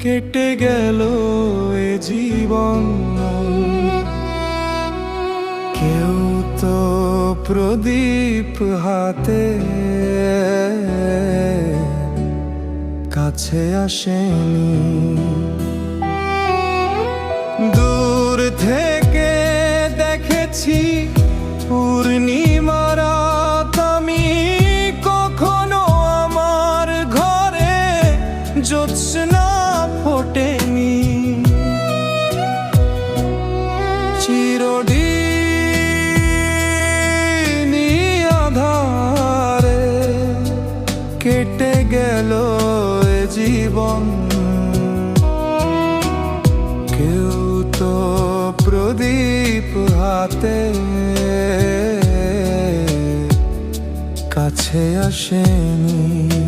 কেটে গেল এ জীবন। কেউ তো প্রদীপ হাতে কাছে আসেনি। দূর থেকে দেখেছি পূর্ণিমার চিরদিনই আধারে কেটে গেল জীবন কেউ তো প্রদীপ হাতে কাছে আসেনি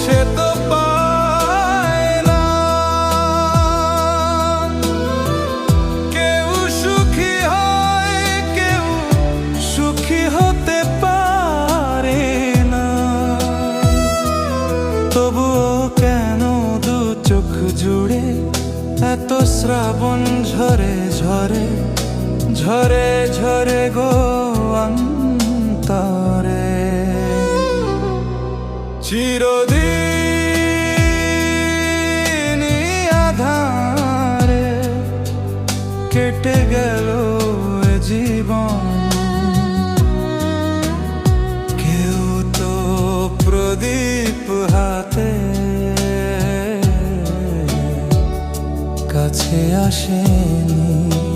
সে তো পায় কেউ সুখী হয়, কেউ সুখী হতে পারে না। তবুও কেন দু চোখ জুড়ে এত শ্রাবণ ঝরে ঝরে ঝরে ঝরে গো অন্তরে? চিরদিন আধারে কেটে গেল জীবন। কেউ তো প্রদীপ হাতে কাছে আসেনি।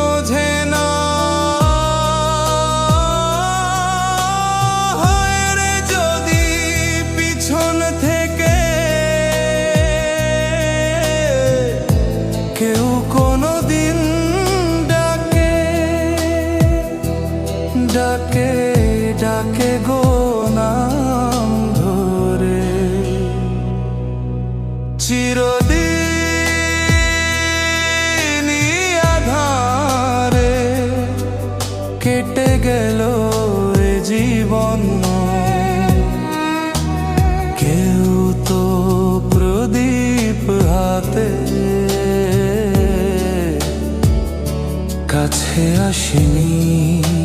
কাছে আসেনি।